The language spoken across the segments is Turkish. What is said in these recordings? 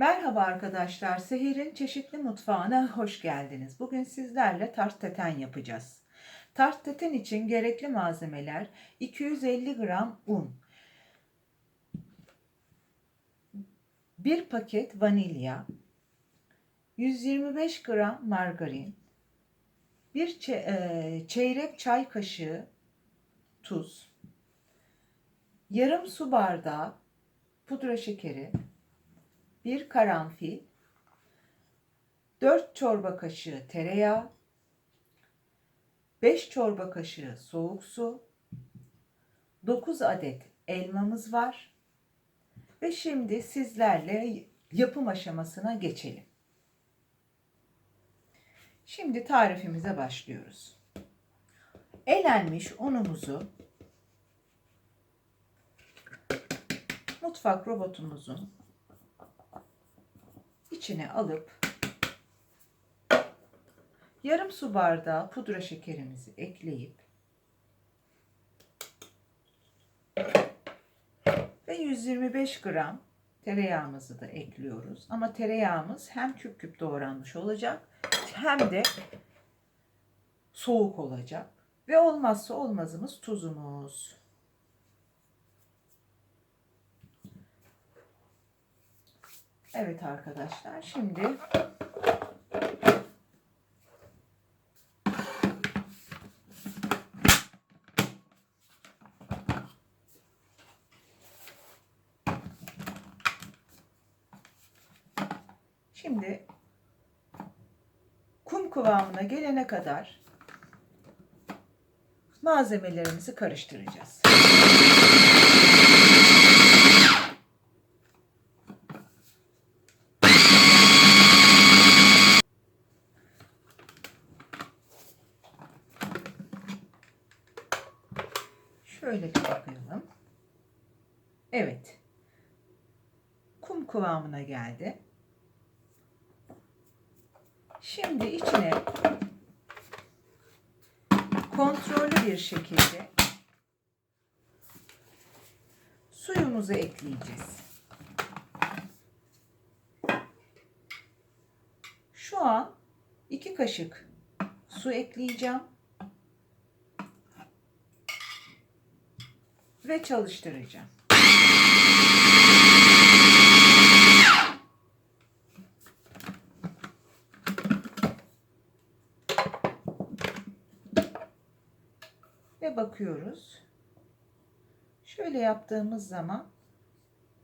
Merhaba arkadaşlar, Seher'in çeşitli mutfağına hoş geldiniz. Bugün sizlerle tart teten yapacağız. Tart teten için gerekli malzemeler 250 gram un, 1 paket vanilya, 125 gram margarin, 1 çeyrek çay kaşığı tuz, yarım su bardağı pudra şekeri, 1 karanfil, 4 çorba kaşığı tereyağı, 5 çorba kaşığı soğuk su, 9 adet elmamız var. Ve şimdi sizlerle yapım aşamasına geçelim. Şimdi tarifimize başlıyoruz. Elenmiş unumuzu mutfak robotumuzun içine alıp yarım su bardağı pudra şekerimizi ekleyip ve 125 gram tereyağımızı da ekliyoruz. Ama tereyağımız hem küp küp doğranmış olacak hem de soğuk olacak. Ve olmazsa olmazımız tuzumuz. Evet arkadaşlar şimdi Şimdi kum kıvamına gelene kadar malzemelerimizi karıştıracağız. Şöyle bir bakayım. Evet. Kum kıvamına geldi. Şimdi içine kontrollü bir şekilde suyumuzu ekleyeceğiz. Şu an iki kaşık su ekleyeceğim. Ve çalıştıracağım. Ve bakıyoruz. Şöyle yaptığımız zaman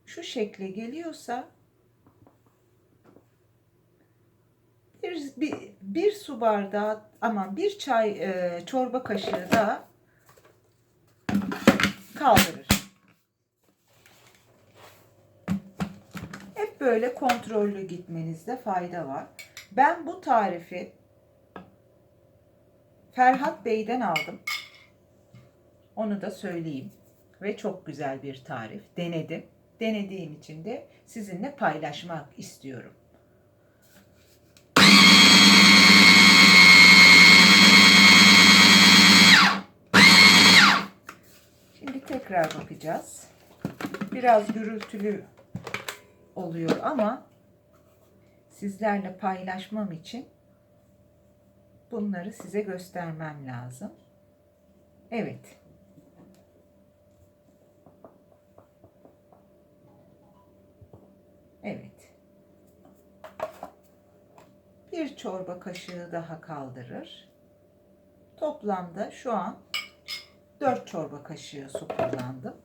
şu şekle geliyorsa bir, bir, bir su bardağı aman bir çay e, çorba kaşığı da kaldırır. Hep böyle kontrollü gitmenizde fayda var. Ben bu tarifi Ferhat Bey'den aldım. Onu da söyleyeyim. Ve çok güzel bir tarif. Denedim. Denediğim için de sizinle paylaşmak istiyorum. Şimdi tekrar bakacağız. Biraz gürültülü oluyor ama sizlerle paylaşmam için bunları size göstermem lazım. Evet. Bir çorba kaşığı daha kaldırır. Toplamda şu an 4 çorba kaşığı su kullandım.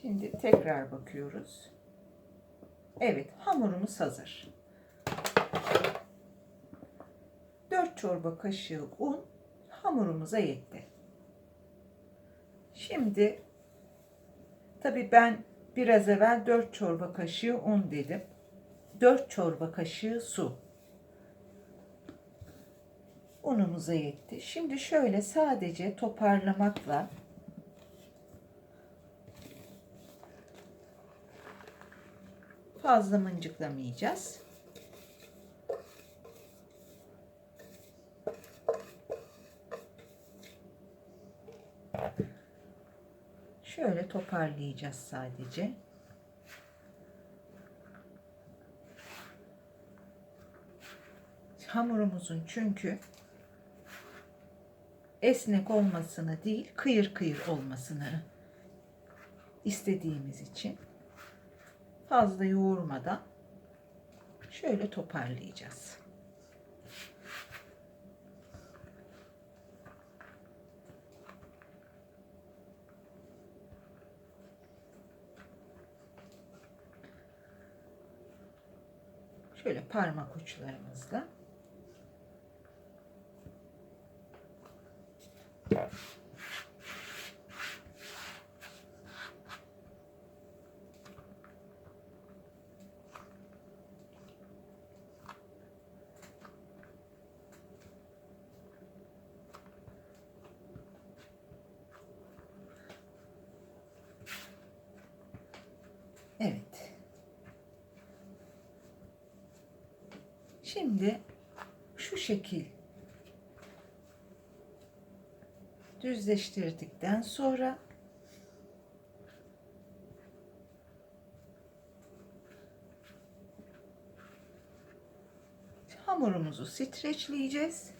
Şimdi tekrar bakıyoruz. Evet, hamurumuz hazır. 4 çorba kaşığı un hamurumuza yetti. Şimdi tabii ben biraz evvel 4 çorba kaşığı un dedim. 4 çorba kaşığı su. Unumuza yetti. Şimdi şöyle sadece toparlamakla Fazla mıncıklamayacağız. Şöyle toparlayacağız sadece. Hamurumuzun çünkü esnek olmasını değil, kıyır kıyır olmasını istediğimiz için fazla yoğurmadan şöyle toparlayacağız. Şöyle parmak uçlarımızla Evet. Şimdi şu şekil düzleştirdikten sonra hamurumuzu streçleyeceğiz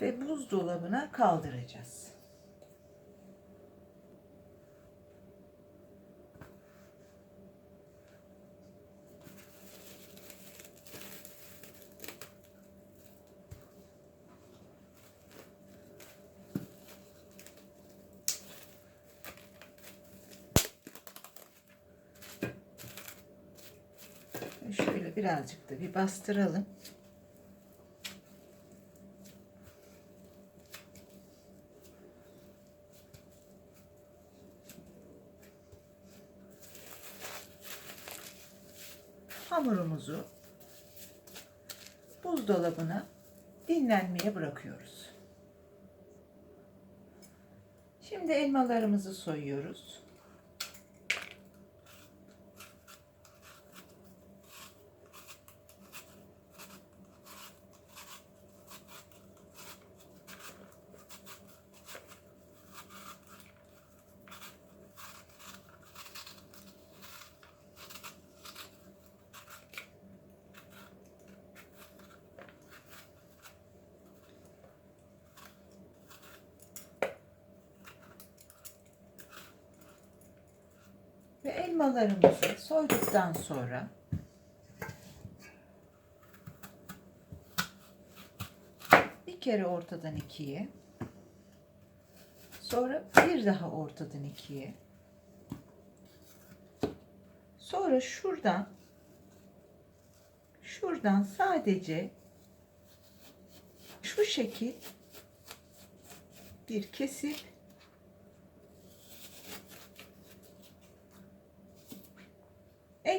ve buzdolabına kaldıracağız. Şöyle birazcık da bir bastıralım. Hamurumuzu buzdolabına dinlenmeye bırakıyoruz. Şimdi elmalarımızı soyuyoruz. Ve elmalarımızı soyduktan sonra bir kere ortadan ikiye sonra bir daha ortadan ikiye sonra şuradan şuradan sadece şu şekil bir kesip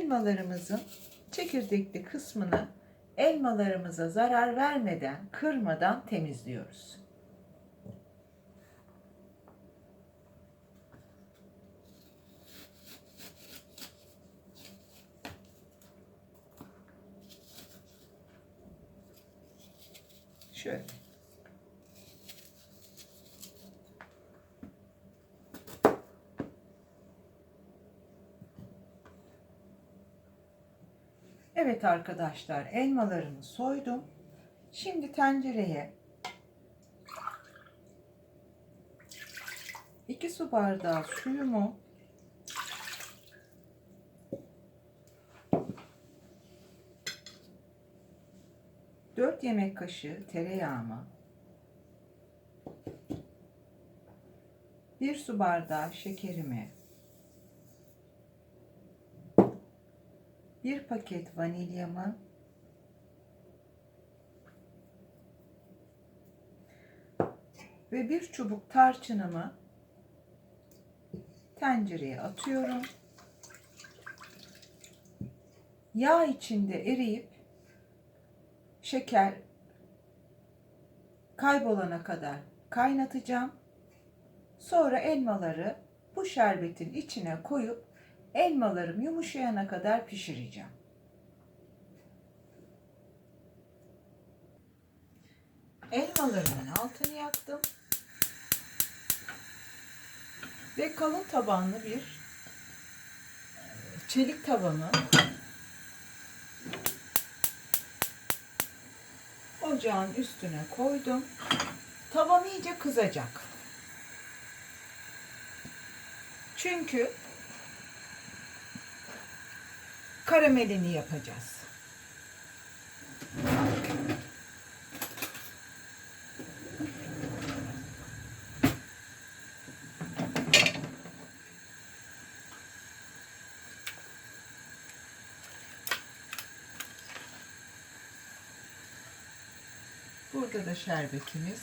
elmalarımızın çekirdekli kısmını elmalarımıza zarar vermeden, kırmadan temizliyoruz. Şöyle. Evet arkadaşlar elmalarımı soydum. Şimdi tencereye 2 su bardağı suyumu Dört yemek kaşığı tereyağımı, bir su bardağı şekerimi, bir paket vanilyamı ve bir çubuk tarçınımı tencereye atıyorum. Yağ içinde eriyip şeker kaybolana kadar kaynatacağım. Sonra elmaları bu şerbetin içine koyup Elmalarım yumuşayana kadar pişireceğim. Elmalarımın altını yaktım. Ve kalın tabanlı bir e, çelik tavanı ocağın üstüne koydum. Tavam iyice kızacak. Çünkü karamelini yapacağız. Burada da şerbetimiz.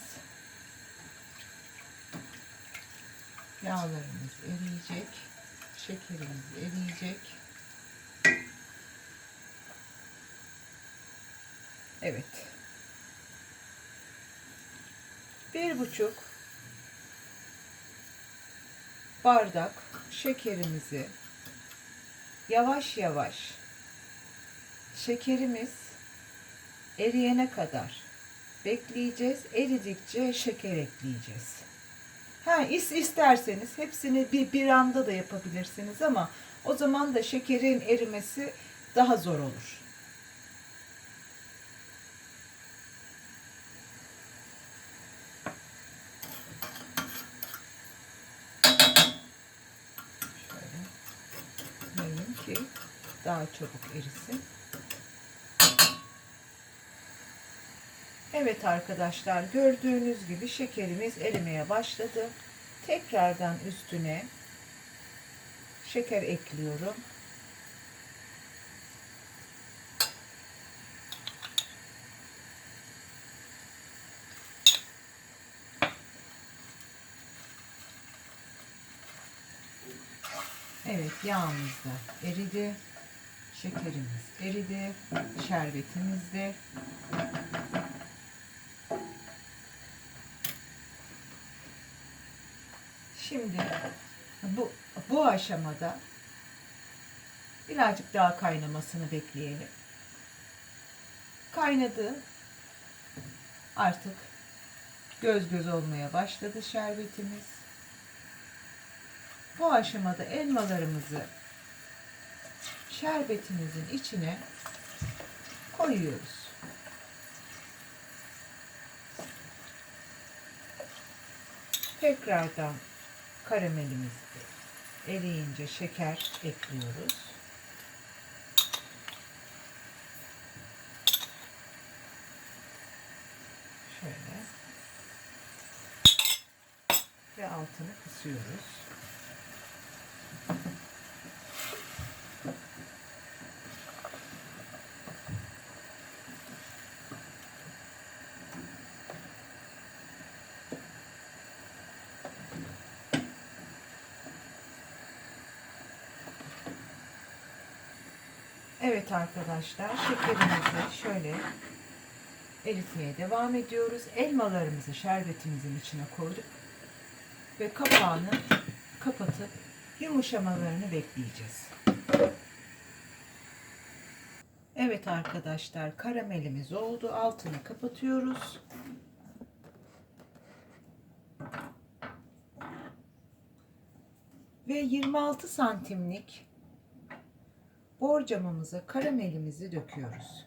Yağlarımız eriyecek. Şekerimiz eriyecek. Evet. Bir buçuk bardak şekerimizi yavaş yavaş şekerimiz eriyene kadar bekleyeceğiz. Eridikçe şeker ekleyeceğiz. Ha, is isterseniz hepsini bir, bir anda da yapabilirsiniz ama o zaman da şekerin erimesi daha zor olur. Şöyle yayayım ki daha çabuk erisin. Evet arkadaşlar gördüğünüz gibi şekerimiz erimeye başladı. Tekrardan üstüne şeker ekliyorum. Evet yağımız da eridi. Şekerimiz eridi. Şerbetimiz de Şimdi bu bu aşamada birazcık daha kaynamasını bekleyelim. Kaynadı. Artık göz göz olmaya başladı şerbetimiz. Bu aşamada elmalarımızı şerbetimizin içine koyuyoruz. Tekrardan karamelimiz eriyince şeker ekliyoruz. Şöyle. Ve altını kısıyoruz. Evet arkadaşlar şekerimizi şöyle eritmeye devam ediyoruz. Elmalarımızı şerbetimizin içine koyduk ve kapağını kapatıp yumuşamalarını bekleyeceğiz. Evet arkadaşlar karamelimiz oldu. Altını kapatıyoruz. Ve 26 santimlik borcamımıza karamelimizi döküyoruz.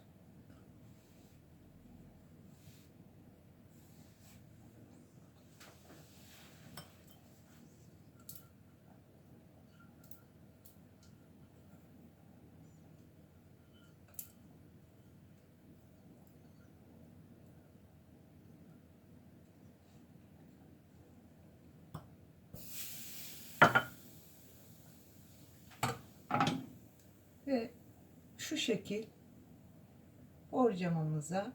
Ve şu şekil borcamımıza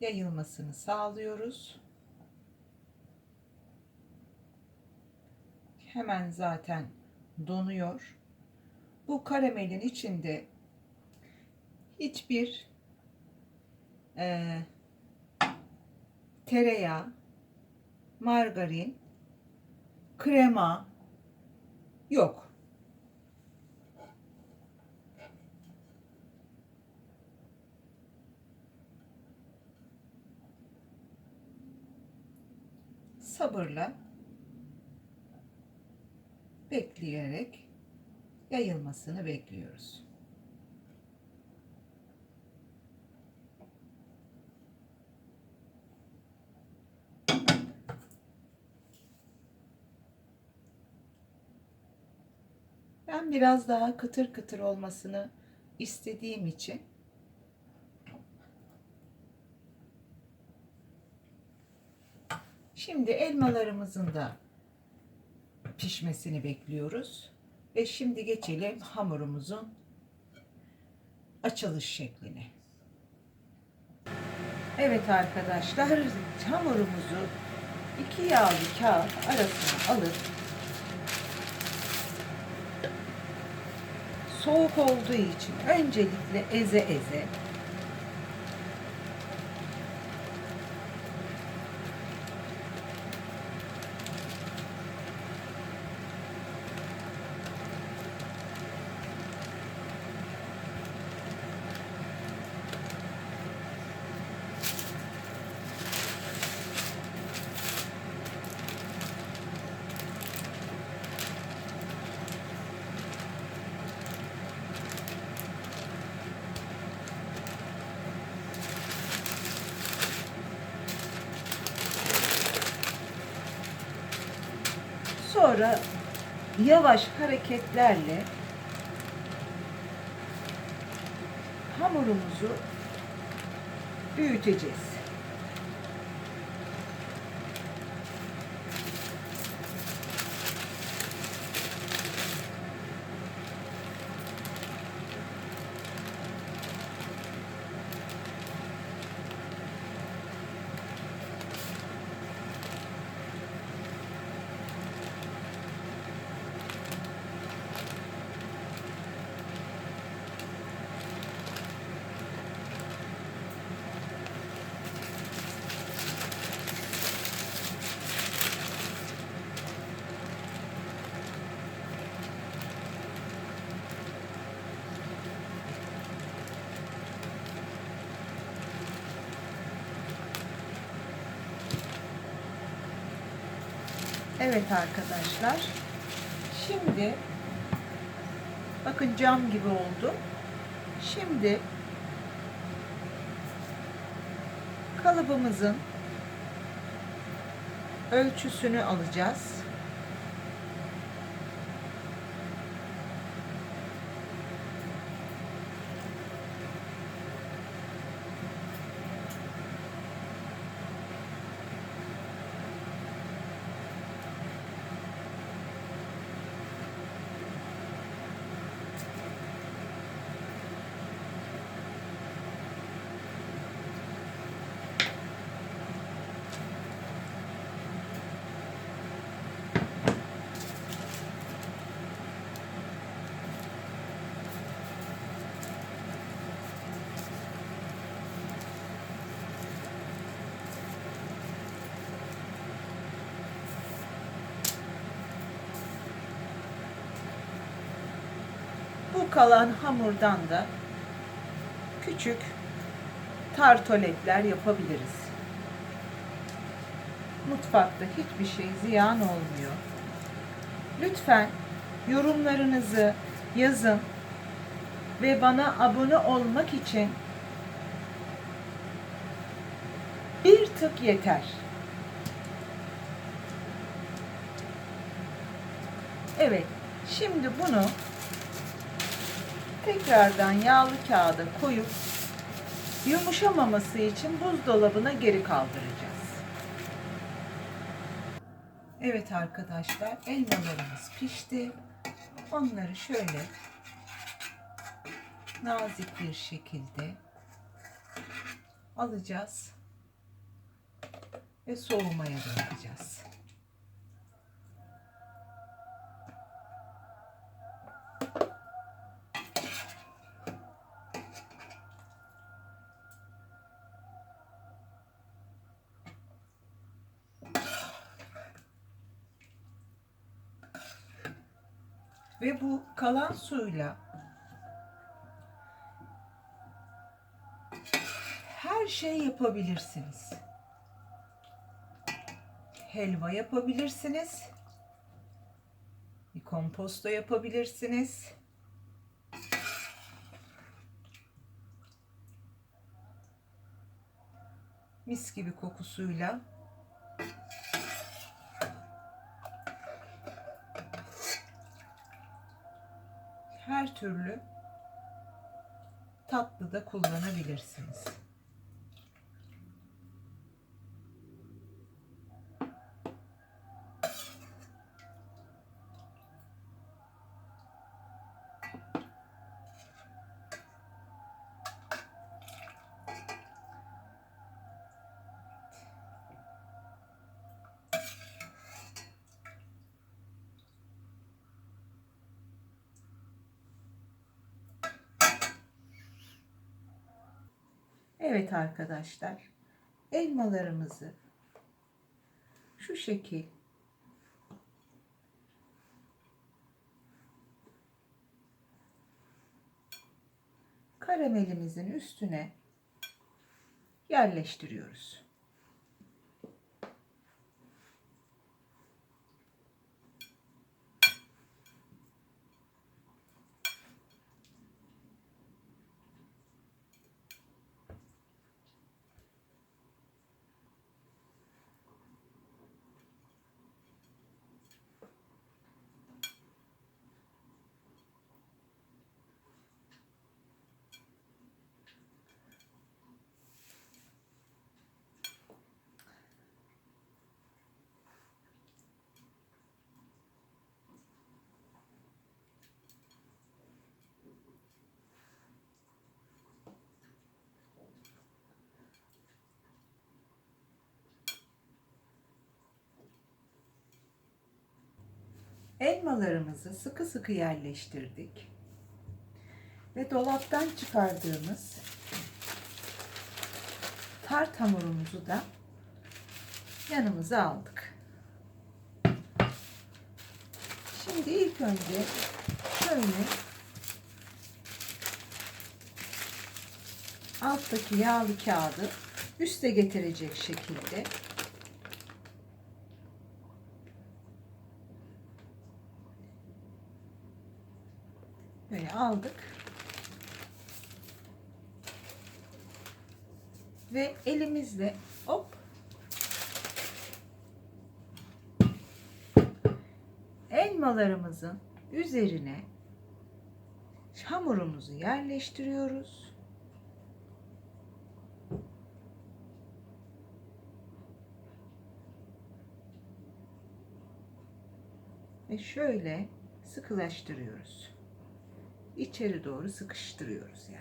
yayılmasını sağlıyoruz. Hemen zaten donuyor. Bu karamelin içinde hiçbir e, tereyağı, margarin, krema yok. Sabırla bekleyerek yayılmasını bekliyoruz. Ben biraz daha kıtır kıtır olmasını istediğim için Şimdi elmalarımızın da pişmesini bekliyoruz. Ve şimdi geçelim hamurumuzun açılış şekline. Evet arkadaşlar hamurumuzu iki yağlı kağıt arasına alıp soğuk olduğu için öncelikle eze eze Sonra yavaş hareketlerle hamurumuzu büyüteceğiz. Evet arkadaşlar. Şimdi bakın cam gibi oldu. Şimdi kalıbımızın ölçüsünü alacağız. Kalan hamurdan da küçük tartoletler yapabiliriz. Mutfakta hiçbir şey ziyan olmuyor. Lütfen yorumlarınızı yazın ve bana abone olmak için bir tık yeter. Evet, şimdi bunu tekrardan yağlı kağıda koyup yumuşamaması için buzdolabına geri kaldıracağız. Evet arkadaşlar elmalarımız pişti. Onları şöyle nazik bir şekilde alacağız ve soğumaya bırakacağız. Ve bu kalan suyla her şey yapabilirsiniz. helva yapabilirsiniz. Bir komposto yapabilirsiniz. Mis gibi kokusuyla türlü tatlıda kullanabilirsiniz. Evet arkadaşlar. Elmalarımızı şu şekil karamelimizin üstüne yerleştiriyoruz. Elmalarımızı sıkı sıkı yerleştirdik. Ve dolaptan çıkardığımız tart hamurumuzu da yanımıza aldık. Şimdi ilk önce şöyle alttaki yağlı kağıdı üste getirecek şekilde Böyle aldık. Ve elimizle hop elmalarımızın üzerine hamurumuzu yerleştiriyoruz. Ve şöyle sıkılaştırıyoruz içeri doğru sıkıştırıyoruz yani.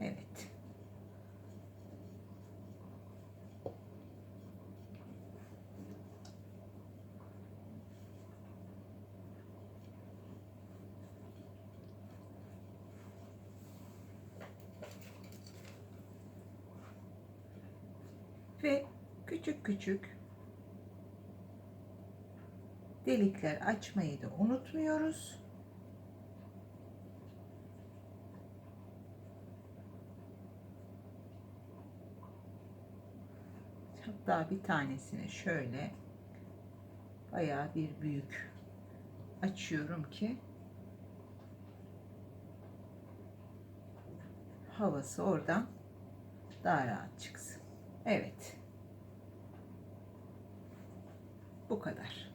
Evet. Ve küçük küçük delikler açmayı da unutmuyoruz. Hatta bir tanesini şöyle bayağı bir büyük açıyorum ki havası oradan daha rahat çıksın. Evet. Bu kadar.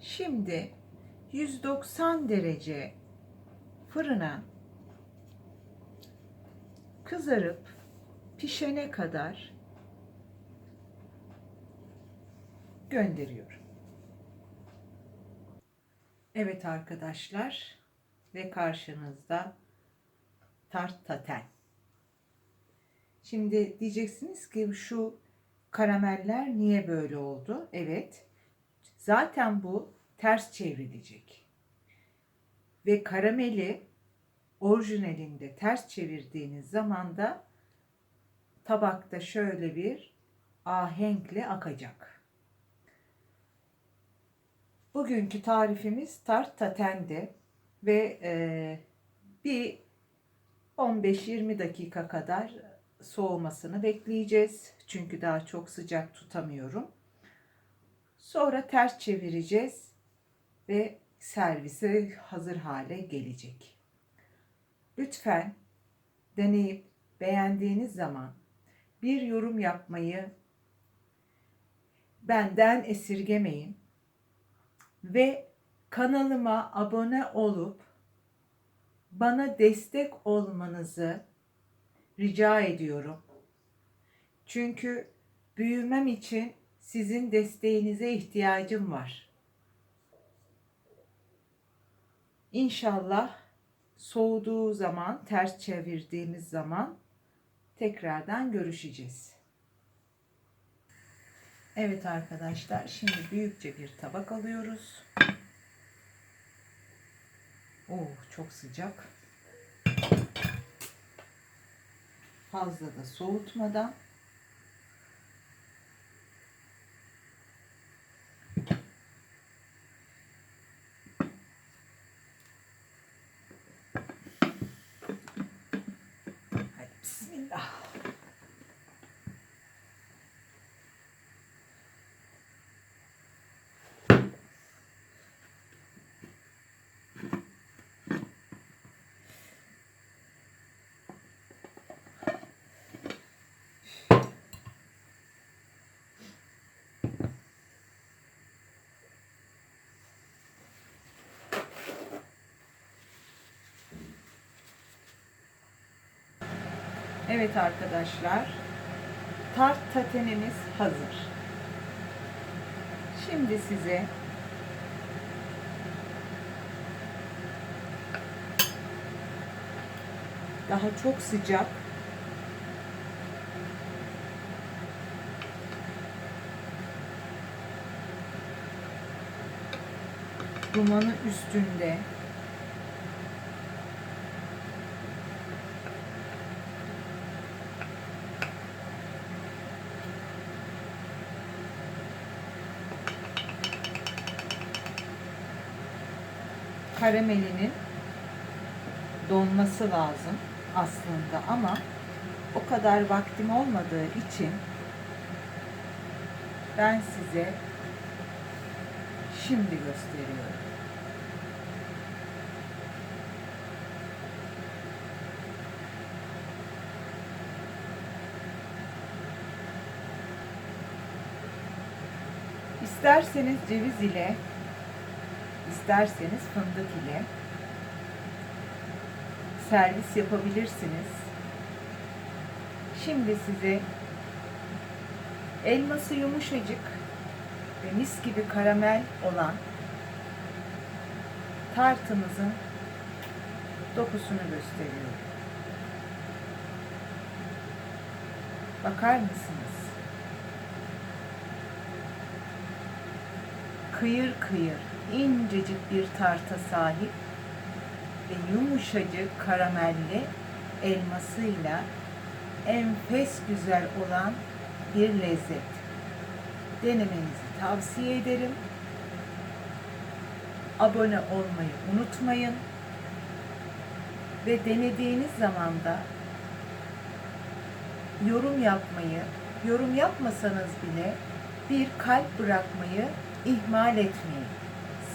Şimdi 190 derece fırına kızarıp pişene kadar gönderiyorum. Evet arkadaşlar ve karşınızda tart taten. Şimdi diyeceksiniz ki şu karameller niye böyle oldu? Evet. Zaten bu ters çevrilecek. Ve karameli orijinalinde ters çevirdiğiniz zaman da tabakta şöyle bir ahenkle akacak. Bugünkü tarifimiz tart tatendi ve e, bir 15-20 dakika kadar soğumasını bekleyeceğiz. Çünkü daha çok sıcak tutamıyorum. Sonra ters çevireceğiz ve servise hazır hale gelecek. Lütfen deneyip beğendiğiniz zaman bir yorum yapmayı benden esirgemeyin ve kanalıma abone olup bana destek olmanızı rica ediyorum. Çünkü büyümem için sizin desteğinize ihtiyacım var. İnşallah soğuduğu zaman, ters çevirdiğimiz zaman tekrardan görüşeceğiz. Evet arkadaşlar, şimdi büyükçe bir tabak alıyoruz. Oo, çok sıcak. Fazla da soğutmadan Evet arkadaşlar. Tart tatenimiz hazır. Şimdi size daha çok sıcak dumanı üstünde karamelinin donması lazım aslında ama o kadar vaktim olmadığı için ben size şimdi gösteriyorum. İsterseniz ceviz ile isterseniz fındık ile servis yapabilirsiniz. Şimdi size elması yumuşacık ve mis gibi karamel olan tartımızın dokusunu gösteriyorum. Bakar mısınız? Kıyır kıyır incecik bir tarta sahip ve yumuşacık karamelli elmasıyla enfes güzel olan bir lezzet. Denemenizi tavsiye ederim. Abone olmayı unutmayın. Ve denediğiniz zaman da yorum yapmayı, yorum yapmasanız bile bir kalp bırakmayı ihmal etmeyin.